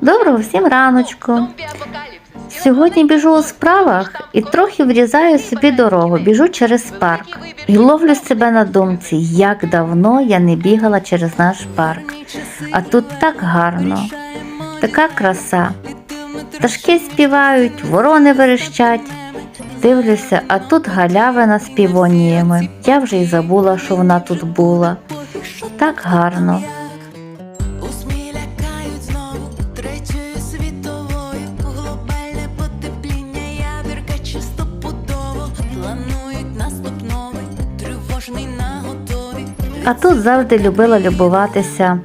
Доброго всім раночку. Сьогодні біжу у справах і трохи врізаю собі дорогу, біжу через парк. І ловлю себе на думці, як давно я не бігала через наш парк. А тут так гарно, така краса. Пташки співають, ворони верещать. Дивлюся, а тут галявина з півоніями. Я вже й забула, що вона тут була. Так гарно. А тут завжди любила любуватися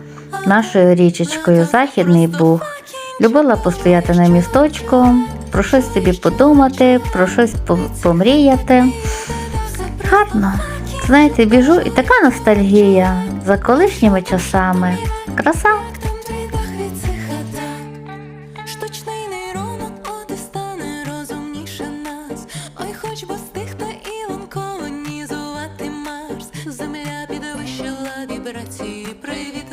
нашою річечкою Західний Буг. Любила постояти на місточку, про щось собі подумати, про щось помріяти. Гарно. Знаєте, біжу і така ностальгія за колишніми часами. Краса. Штучний нейронок стане розумніше нас. Ой, хоч би вібрації, привіт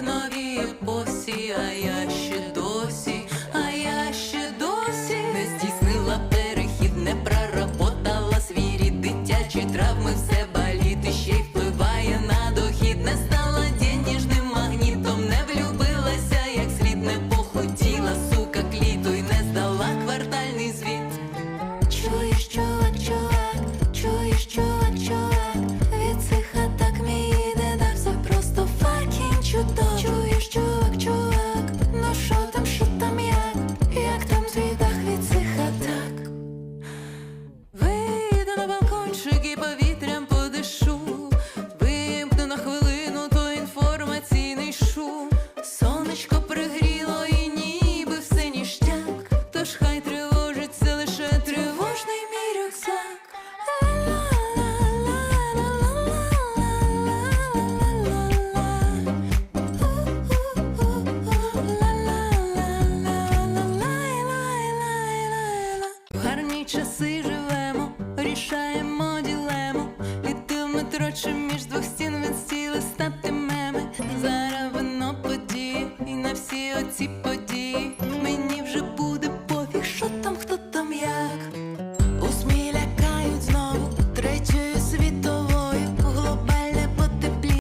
рішаємо ділему. Іти в метро чи між двох стін він стіли стати меми. Зараз вино події і на всі оці.